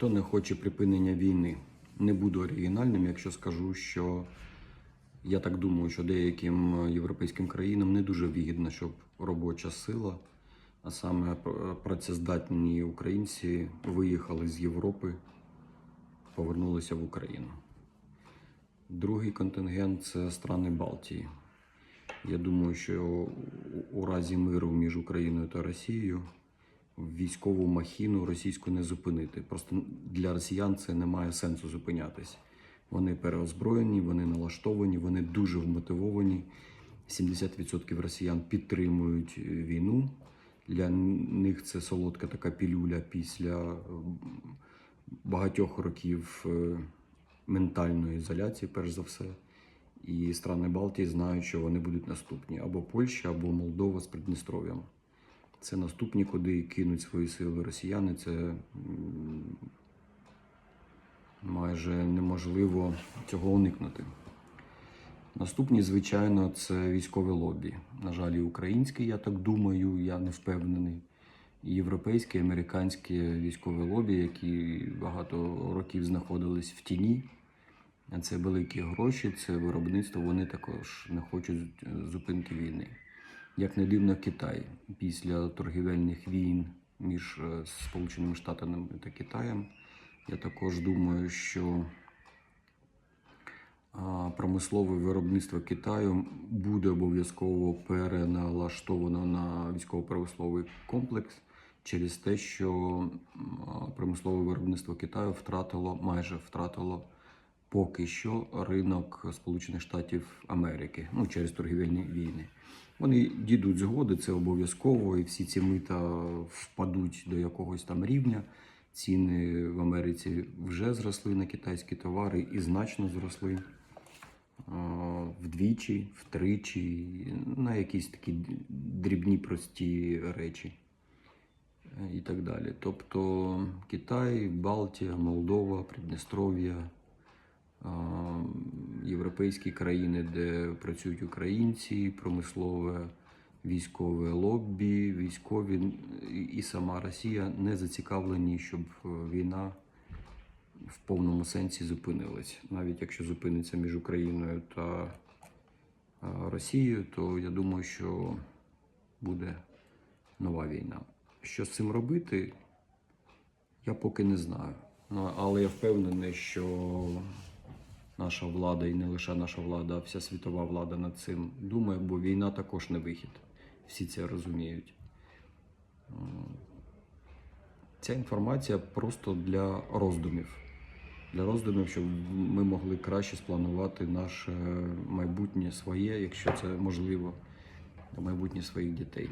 Хто не хоче припинення війни? Не буду оригінальним, якщо скажу, що я так думаю, що деяким європейським країнам не дуже вигідно, щоб робоча сила, а саме працездатні українці виїхали з Європи, повернулися в Україну. Другий контингент це страни Балтії. Я думаю, що у разі миру між Україною та Росією військову махіну російську не зупинити. Просто для росіян це не має сенсу зупинятись. Вони переозброєні, вони налаштовані, вони дуже вмотивовані. 70% росіян підтримують е, війну. Для них це солодка така пілюля після багатьох років е, ментальної ізоляції, перш за все. І страни Балтії знають, що вони будуть наступні або Польща, або Молдова з Придністров'ям. Це наступні, куди кинуть свої сили росіяни. Це майже неможливо цього уникнути. Наступні, звичайно, це військове лобі. На жаль, і українське, я так думаю, я не впевнений. І європейське, і американське військове лобі, які багато років знаходились в тіні. Це великі гроші, це виробництво. Вони також не хочуть зупинки війни. Як не дивно, Китай після торгівельних війн між е, Сполученими Штатами та Китаєм. Я також думаю, що промислове виробництво Китаю буде обов'язково переналаштовано на військово-промисловий комплекс через те, що промислове виробництво Китаю втратило майже втратило поки що ринок Сполучених Штатів Америки, ну через торгівельні війни. Вони дійдуть згоди, це обов'язково, і всі ці мита впадуть до якогось там рівня. Ціни в Америці вже зросли на китайські товари і значно зросли вдвічі, втричі, на якісь такі дрібні прості речі і так далі. Тобто Китай, Балтія, Молдова, Придністров'я, а, європейські країни, де працюють українці, промислове військове лобі, військові і- сама Росія не зацікавлені, щоб е, війна в повному сенсі зупинилась. Навіть якщо зупиниться між Україною та Росією, то я думаю, що буде нова війна. Що з цим робити, я поки не знаю. Ну, але я впевнений, що наша влада і не лише наша влада, а вся світова влада над цим думає, бо війна також не вихід. Всі це розуміють. Ця інформація просто для роздумів. Для роздумів, щоб ми могли краще спланувати наше майбутнє своє, якщо це можливо, майбутнє своїх дітей.